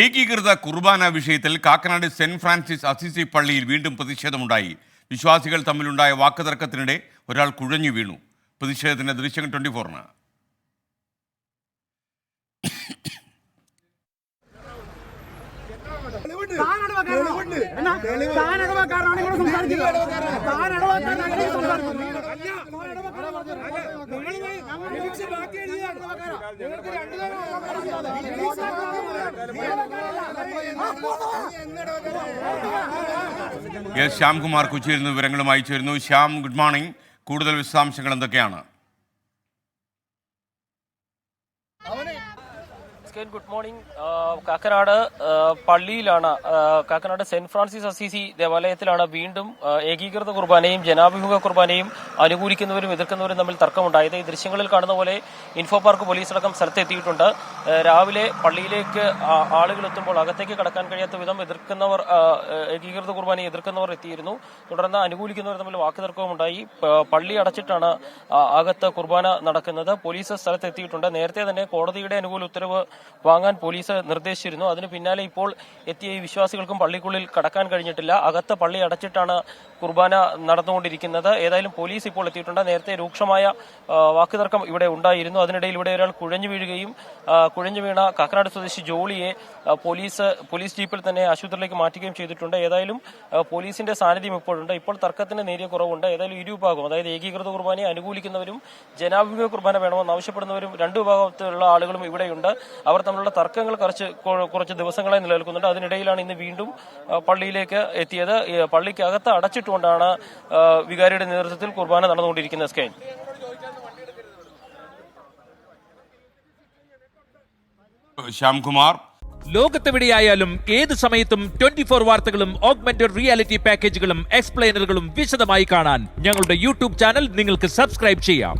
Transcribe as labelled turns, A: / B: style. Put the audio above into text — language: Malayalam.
A: ഏകീകൃത കുർബാന വിഷയത്തിൽ കാക്കനാട് സെന്റ് ഫ്രാൻസിസ് അസിസി പള്ളിയിൽ വീണ്ടും പ്രതിഷേധമുണ്ടായി. വിശ്വാസികൾ തമ്മിലുണ്ടായ വാക്കുതർക്കത്തിനിടെ ഒരാൾ കുഴഞ്ഞു വീണു. പ്രതിഷേധത്തിന്റെ ദൃശ്യങ്ങൾ ട്വന്റി ഫോറിന്
B: സംസാരിക്കുന്നത്.
A: ശ്യാംകുമാർ കൊച്ചിയിൽ നിന്ന് വിവരങ്ങളുമായി ചേരുന്നു. ശ്യാം ഗുഡ് മോർണിംഗ് കൂടുതൽ വിശദാംശങ്ങൾ എന്തൊക്കെയാണ്?
C: സ്കേൻ ഗുഡ് മോർണിംഗ് കാക്കനാട് പള്ളിയിലാണ് കാക്കനാട് സെന്റ് ഫ്രാൻസിസ് അസീസി ദേവാലയത്തിലാണ് വീണ്ടും ഏകീകൃത കുർബാനയും ജനാഭിമുഖ കുർബാനയും അനുകൂലിക്കുന്നവരും എതിർക്കുന്നവരും തമ്മിൽ തർക്കമുണ്ടായത് ഈ ദൃശ്യങ്ങളിൽ കാണുന്ന പോലെ ഇൻഫോ പാർക്ക് പോലീസ് അടക്കം സ്ഥലത്തെത്തിയിട്ടുണ്ട് രാവിലെ പള്ളിയിലേക്ക് ആളുകൾ എത്തുമ്പോൾ അകത്തേക്ക് കടക്കാൻ കഴിയാത്ത വിധം എതിർക്കുന്നവർ ഏകീകൃത കുർബാനയെ എതിർക്കുന്നവർ എത്തിയിരുന്നു. തുടർന്ന് അനുകൂലിക്കുന്നവർ തമ്മിൽ വാക്കുതർക്കവും ഉണ്ടായി പള്ളി അടച്ചിട്ടാണ് അകത്ത് കുർബാന നടക്കുന്നത്. പോലീസ് സ്ഥലത്തെത്തിയിട്ടുണ്ട്. നേരത്തെ തന്നെ കോടതിയുടെ അനുകൂല ഉത്തരവ് വാങ്ങാൻ പോലീസ് നിർദ്ദേശിച്ചിരുന്നു. അതിന് പിന്നാലെ ഇപ്പോൾ എത്തിയ ഈ വിശ്വാസികൾക്കും പള്ളിക്കുള്ളിൽ കടക്കാൻ കഴിഞ്ഞിട്ടില്ല. അകത്ത് പള്ളി അടച്ചിട്ടാണ് കുർബാന നടന്നുകൊണ്ടിരിക്കുന്നത്. ഏതായാലും പോലീസ് ഇപ്പോൾ എത്തിയിട്ടുണ്ട്. നേരത്തെ രൂക്ഷമായ വാക്കുതർക്കം ഇവിടെ ഉണ്ടായിരുന്നു. അതിനിടയിൽ ഇവിടെ ഒരാൾ കുഴഞ്ഞു വീഴുകയും കുഴഞ്ഞു വീണ കാക്കനാട് സ്വദേശി ജോളിയെ പോലീസ് പോലീസ് ജീപ്പിൽ തന്നെ ആശുപത്രിയിലേക്ക് മാറ്റുകയും ചെയ്തിട്ടുണ്ട്. ഏതായാലും പോലീസിന്റെ സാന്നിധ്യം ഇപ്പോഴുണ്ട്. ഇപ്പോൾ തർക്കത്തിന് നേരിയ കുറവുണ്ട്. ഏതായാലും ഇരു വിഭാഗവും അതായത് ഏകീകൃത കുർബാനയെ അനുകൂലിക്കുന്നവരും ജനാഭിമുഖ കുർബാന വേണമെന്ന് ആവശ്യപ്പെടുന്നവരും രണ്ടു വിഭാഗത്തിലുള്ള ആളുകളും ഇവിടെയുണ്ട്. അവർ തമ്മിലുള്ള തർക്കങ്ങൾ കുറച്ച് കുറച്ച് ദിവസങ്ങളായി നിലനിൽക്കുന്നുണ്ട്. അതിനിടയിലാണ് ഇന്ന് വീണ്ടും പള്ളിയിലേക്ക് എത്തിയത്. പള്ളിക്കകത്ത് അടച്ചിട്ടുകൊണ്ടാണ് വികാരിയുടെ നേതൃത്വത്തിൽ കുർബാന നടന്നുകൊണ്ടിരിക്കുന്നത് സ്കൈൻ.
A: ശ്യാംകുമാർ.
D: ലോകത്തെവിടെയായാലും ഏത് സമയത്തും ട്വന്റി ഫോർ വാർത്തകളും ഓഗ്മെന്റഡ് റിയാലിറ്റി പാക്കേജുകളും എക്സ്പ്ലെയിനറുകളും വിശദമായി കാണാൻ ഞങ്ങളുടെ യൂട്യൂബ് ചാനൽ നിങ്ങൾക്ക് സബ്സ്ക്രൈബ് ചെയ്യാം.